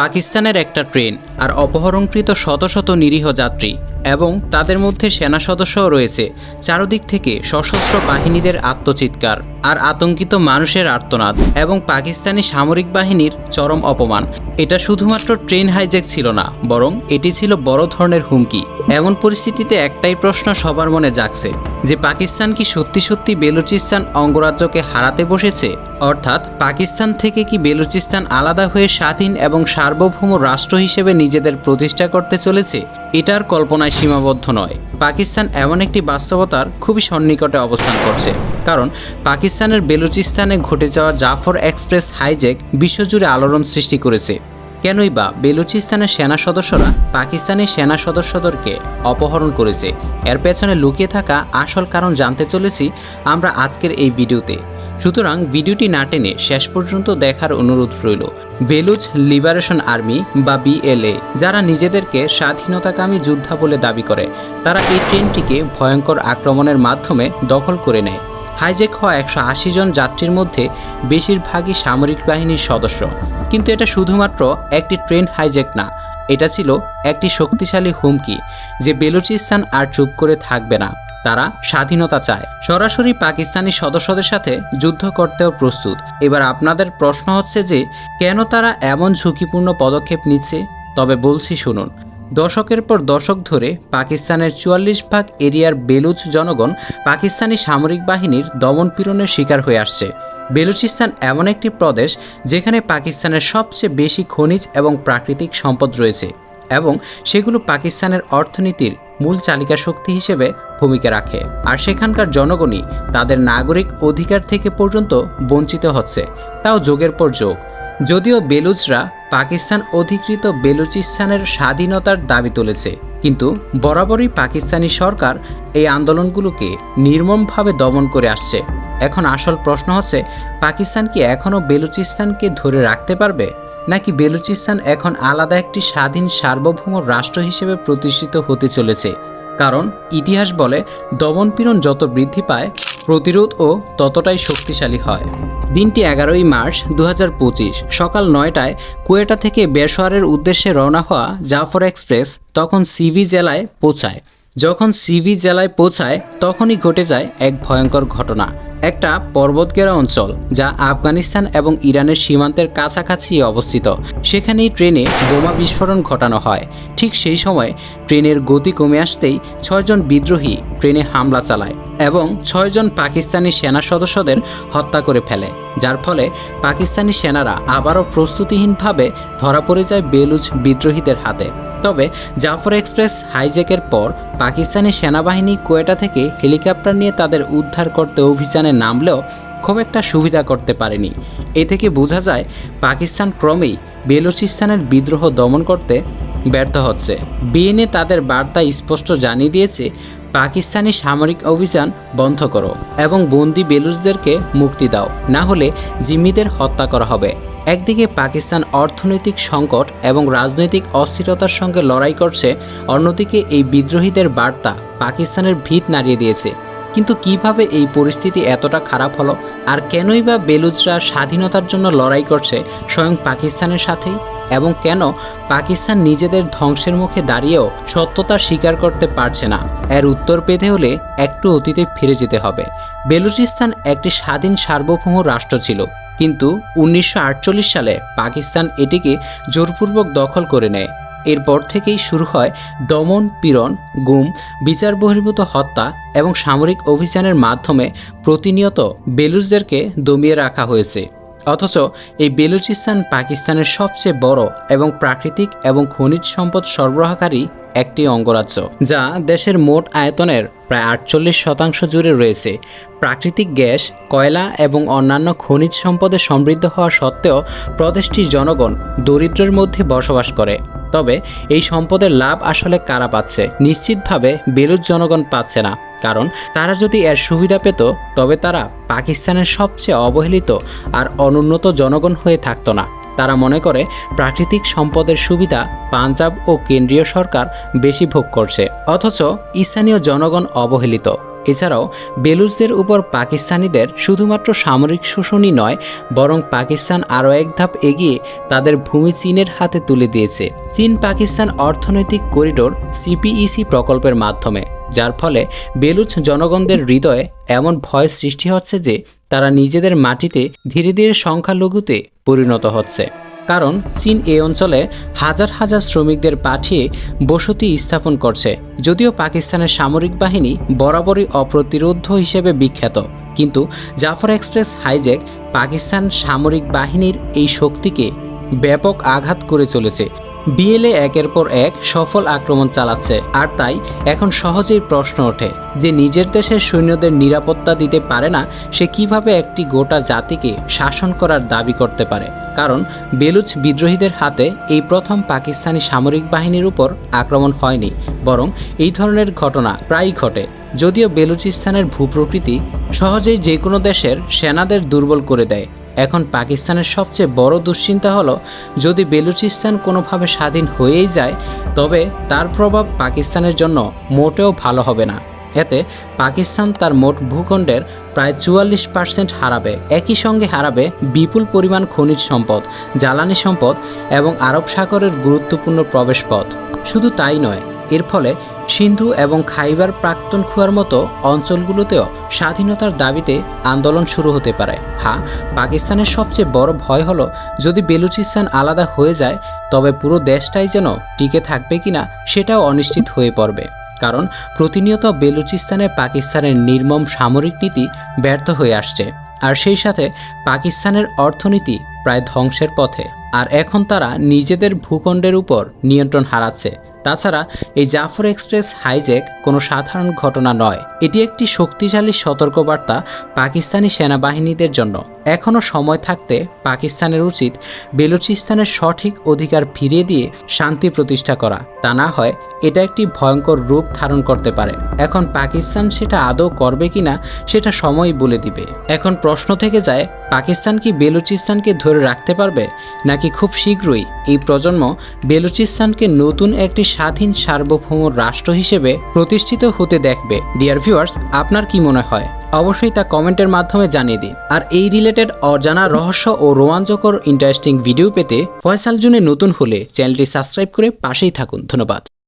পাকিস্তানের একটা ট্রেন আর অপহরণকৃত শত শত নিরীহ যাত্রী এবং তাদের মধ্যে সেনা সদস্যও রয়েছে, চারদিক থেকে সশস্ত্র বাহিনীদের আত্মচিৎকার আর আতঙ্কিত মানুষের আর্তনাদ এবং পাকিস্তানি সামরিক বাহিনীর চরম অপমান। এটা শুধুমাত্র ট্রেন হাইজ্যাক ছিল না, বরং এটি ছিল বড় ধরনের হুমকি। এমন পরিস্থিতিতে একটাই প্রশ্ন সবার মনে জাগছে যে পাকিস্তান কি সত্যি সত্যি বেলুচিস্তান অঙ্গরাজ্যকে হারাতে বসেছে? অর্থাৎ পাকিস্তান থেকে কি বেলুচিস্তান আলাদা হয়ে স্বাধীন এবং সার্বভৌম রাষ্ট্র হিসেবে নিজেদের প্রতিষ্ঠা করতে চলেছে? এটার কল্পনায় সীমাবদ্ধ নয়। পাকিস্তান এমন একটি বাস্তবতার খুবই সন্নিকটে অবস্থান করছে। কারণ পাকিস্তানের বেলুচিস্তানে ঘটে যাওয়া জাফর এক্সপ্রেস হাইজ্যাক বিশ্বজুড়ে আলোড়ন সৃষ্টি করেছে। কেনই বা বেলুচিস্তানের সেনা সদস্যরা পাকিস্তানি সেনা সদস্যদেরকে অপহরণ করেছে। এর পেছনে লুকিয়ে থাকা আসল কারণ জানতে চলেছি আমরা আজকের এই ভিডিওতে। সুতরাং ভিডিওটি না টেনে শেষ পর্যন্ত দেখার অনুরোধ রইল। বেলুচ লিবারেশন আর্মি বা বিএলএ, যারা নিজেদেরকে স্বাধীনতাকামী যোদ্ধা বলে দাবি করে, তারা এই ট্রেনটিকে ভয়ঙ্কর আক্রমণের মাধ্যমে দখল করে নেয়। হাইজেক হওয়া একশো আশি জন যাত্রীর মধ্যে বেশিরভাগই সামরিক বাহিনীর সদস্য। কিন্তু এটা শুধুমাত্র একটি ট্রেন হাইজ্যাক না, এটা ছিল একটি শক্তিশালী হুমকি যে বেলুচিস্তান আর চুপ করে থাকবে না। তারা স্বাধীনতা চায়। সরাসরি পাকিস্তানি সদস্যদের সাথে যুদ্ধ করতেও প্রস্তুত। এবার আপনাদের প্রশ্ন হচ্ছে যে, কেন তারা এমন ঝুঁকিপূর্ণ পদক্ষেপ নিচ্ছে? তবে বলছি শুনুন। দশকের পর দশক ধরে পাকিস্তানের চুয়াল্লিশ ভাগ এরিয়ার বেলুচ জনগণ পাকিস্তানি সামরিক বাহিনীর দমনপীড়নের শিকার হয়ে আসছে। বেলুচিস্তান এমন একটি প্রদেশ যেখানে পাকিস্তানের সবচেয়ে বেশি খনিজ এবং প্রাকৃতিক সম্পদ রয়েছে এবং সেগুলো পাকিস্তানের অর্থনীতির মূল চালিকা শক্তি হিসেবে ভূমিকা রাখে। আর সেখানকার জনগণই তাদের নাগরিক অধিকার থেকে পর্যন্ত বঞ্চিত হচ্ছে। তাও যোগের পর যোগ। যদিও বেলুচরা পাকিস্তান অধিকৃত বেলুচিস্তানের স্বাধীনতার দাবি তুলেছে, কিন্তু বরাবরই পাকিস্তানি সরকার এই আন্দোলনগুলোকে নির্মমভাবে দমন করে আসছে। এখন আসল প্রশ্ন হচ্ছে, পাকিস্তান কি এখনও বেলুচিস্তানকে ধরে রাখতে পারবে? নাকি বেলুচিস্তান এখন আলাদা একটি স্বাধীন সার্বভৌম রাষ্ট্র হিসেবে প্রতিষ্ঠিত হতে চলেছে? কারণ ইতিহাস বলে, দমনপীড়ন যত বৃদ্ধি পায় প্রতিরোধও ততটাই শক্তিশালী হয়। দিনটি এগারোই মার্চ দু হাজার পঁচিশ, সকাল নয়টায় কুয়েটা থেকে বেসোয়ারের উদ্দেশ্যে রওনা হওয়া জাফর এক্সপ্রেস তখন সিভি জেলায় পৌঁছায়। যখন সিভি জেলায় পৌঁছায়, তখনই ঘটে যায় এক ভয়ঙ্কর ঘটনা। একটা পর্বতঘেরা অঞ্চল যা আফগানিস্তান এবং ইরানের সীমান্তের কাছাকাছি অবস্থিত। সেখানেই ট্রেনে বোমা বিস্ফোরণ ঘটানো হয়। ঠিক সেই সময় ট্রেনের গতি কমে আসতেই ছয়জন বিদ্রোহী ট্রেনে হামলা চালায় এবং ছয়জন পাকিস্তানি সেনা সদস্যদের হত্যা করে ফেলে। যার ফলে পাকিস্তানি সেনারা আবারও প্রস্তুতিহীনভাবে ধরা পড়ে যায় বেলুচ বিদ্রোহীদের হাতে। তবে জাফর এক্সপ্রেস হাইজ্যাকের পর পাকিস্তানি সেনাবাহিনী কোয়েটা থেকে হেলিকপ্টার নিয়ে তাদের উদ্ধার করতে অভিযানে নামলেও খুব একটা সুবিধা করতে পারেনি। এ থেকে বোঝা যায়, পাকিস্তান ক্রমেই বেলুচিস্তানের বিদ্রোহ দমন করতে ব্যর্থ হচ্ছে। বিএনএ তাদের বার্তা স্পষ্ট জানিয়ে দিয়েছে, পাকিস্তানি সামরিক অভিযান বন্ধ করো এবং বন্দি বেলুচদেরকে মুক্তি দাও, না হলে জিম্মিদের হত্যা করা হবে। একদিকে পাকিস্তান অর্থনৈতিক সংকট এবং রাজনৈতিক অস্থিরতার সঙ্গে লড়াই করছে, অন্যদিকে এই বিদ্রোহীদের বার্তা পাকিস্তানের ভিত নাড়িয়ে দিয়েছে। কিন্তু কীভাবে এই পরিস্থিতি এতটা খারাপ হলো আর কেনই বা বেলুচরা স্বাধীনতার জন্য লড়াই করছে স্বয়ং পাকিস্তানের সাথেই? এবং কেন পাকিস্তান নিজেদের ধ্বংসের মুখে দাঁড়িয়েও সত্যতা স্বীকার করতে পারছে না? এর উত্তর পেতে হলে একটু অতীতে ফিরে যেতে হবে। বেলুচিস্তান একটি স্বাধীন সার্বভৌম রাষ্ট্র ছিল। কিন্তু উনিশশো আটচল্লিশ সালে পাকিস্তান এটিকে জোরপূর্বক দখল করে নেয়। এরপর থেকেই শুরু হয় দমন, পীড়ন, গুম, বিচার বহির্ভূত হত্যা এবং সামরিক অভিযানের মাধ্যমে প্রতিনিয়ত বেলুজদেরকে দমিয়ে রাখা হয়েছে। অথচ এই বেলুচিস্তান পাকিস্তানের সবচেয়ে বড় এবং প্রাকৃতিক এবং খনিজ সম্পদ সরবরাহকারী একটি অঙ্গরাজ্য, যা দেশের মোট আয়তনের প্রায় আটচল্লিশ শতাংশ জুড়ে রয়েছে। প্রাকৃতিক গ্যাস, কয়লা এবং অন্যান্য খনিজ সম্পদে সমৃদ্ধ হওয়া সত্ত্বেও প্রদেশটির জনগণ দরিদ্রের মধ্যে বসবাস করে। তবে এই সম্পদের লাভ আসলে কারা পাচ্ছে? নিশ্চিতভাবে বেলুচ জনগণ পাচ্ছে না। কারণ তারা যদি এর সুবিধা পেত, তবে তারা পাকিস্তানের সবচেয়ে অবহেলিত আর অনুন্নত জনগণ হয়ে থাকতো না। তারা মনে করে প্রাকৃতিক সম্পদের সুবিধা পাঞ্জাব ও কেন্দ্রীয় সরকার বেশি ভোগ করছে। অথচ স্থানীয় জনগণ অবহেলিত। এছাড়াও বেলুচদের উপর পাকিস্তানিদের শুধুমাত্র সামরিক শোষণই নয়, বরং পাকিস্তান আরও এক ধাপ এগিয়ে তাদের ভূমি চীনের হাতে তুলে দিয়েছে। চীন পাকিস্তান অর্থনৈতিক করিডোর সিপিইসি প্রকল্পের মাধ্যমে, যার ফলে বেলুচ জনগণদের হৃদয়ে এমন ভয় সৃষ্টি হচ্ছে যে তারা নিজেদের মাটিতে ধীরে ধীরে সংখ্যালঘুতে পরিণত হচ্ছে। কারণ চীন এই অঞ্চলে হাজার হাজার শ্রমিকদের পাঠিয়ে বসতি স্থাপন করছে, যদিও পাকিস্তানের সামরিক বাহিনী বরাবরই অপ্রতিরোধ হিসেবে বিখ্যাত। কিন্তু জাফর এক্সপ্রেস হাইজ্যাক পাকিস্তান সামরিক বাহিনীর এই শক্তিকে ব্যাপক আঘাত করে চলেছে বিএলএ একের পর এক সফল আক্রমণ চালাচ্ছে, আর তাই এখন সহজেই প্রশ্ন ওঠে যে নিজের দেশের সৈন্যদের নিরাপত্তা দিতে পারে না, সে কীভাবে একটি গোটা জাতিকে শাসন করার দাবি করতে পারে? কারণ বেলুচ বিদ্রোহীদের হাতে এই প্রথম পাকিস্তানি সামরিক বাহিনীর উপর আক্রমণ হয়নি, বরং এই ধরনের ঘটনা প্রায়ই ঘটে। যদিও বেলুচিস্তানের ভূপ্রকৃতি সহজেই যে কোনো দেশের সেনাদের দুর্বল করে দেয় এখন পাকিস্তানের সবচেয়ে বড় দুশ্চিন্তা হলো, যদি বেলুচিস্তান কোনোভাবে স্বাধীন হয়েই যায়, তবে তার প্রভাব পাকিস্তানের জন্য মোটেও ভালো হবে না। এতে পাকিস্তান তার মোট ভূখণ্ডের প্রায় চুয়াল্লিশ পার্সেন্ট হারাবে। একই সঙ্গে হারাবে বিপুল পরিমাণ খনিজ সম্পদ, জ্বালানি সম্পদ এবং আরব সাগরের গুরুত্বপূর্ণ প্রবেশপথ। শুধু তাই নয় এর ফলে সিন্ধু এবং খাইবার প্রাক্তন খুয়ার মতো অঞ্চলগুলোতেও স্বাধীনতার দাবিতে আন্দোলন শুরু হতে পারে। হ্যাঁ পাকিস্তানের সবচেয়ে বড় ভয় হলো যদি বেলুচিস্তান আলাদা হয়ে যায়, তবে পুরো দেশটাই যেন টিকে থাকবে কিনা সেটাও অনিশ্চিত হয়ে পড়বে। কারণ প্রতিনিয়ত বেলুচিস্তানে পাকিস্তানের নির্মম সামরিক নীতি ব্যর্থ হয়ে আসছে। আর সেই সাথে পাকিস্তানের অর্থনীতি প্রায় ধ্বংসের পথে। আর এখন তারা নিজেদের ভূখণ্ডের উপর নিয়ন্ত্রণ হারাচ্ছে। তাছাড়া এই জাফর এক্সপ্রেস হাইজ্যাক কোনো সাধারণ ঘটনা নয়। এটি একটি শক্তিশালী সতর্কবার্তা পাকিস্তানি সেনাবাহিনীদের জন্য। এখনও সময় থাকতে পাকিস্তানের উচিত বেলুচিস্তানের সঠিক অধিকার ফিরিয়ে দিয়ে শান্তি প্রতিষ্ঠা করা। তা না হয় এটা একটি ভয়ঙ্কর রূপ ধারণ করতে পারে। এখন পাকিস্তান সেটা আদৌ করবে কিনা, সেটা সময় বলে দিবে। এখন প্রশ্ন থেকে যায় পাকিস্তান কি বেলুচিস্তানকে ধরে রাখতে পারবে? নাকি খুব শীঘ্রই এই প্রজন্ম বেলুচিস্তানকে নতুন একটি স্বাধীন সার্বভৌম রাষ্ট্র হিসেবে প্রতিষ্ঠিত হতে দেখবে? ডিয়ার ভিউয়ার্স আপনার কি মনে হয়? অবশ্যই তা কমেন্টের মাধ্যমে জানিয়ে দিন। আর এই রিলেটেড অজানা রহস্য ও রোমাঞ্চকর ইন্টারেস্টিং ভিডিও পেতে ফয়সাল জুনে নতুন হলে চ্যানেলটি সাবস্ক্রাইব করে পাশেই থাকুন। ধন্যবাদ।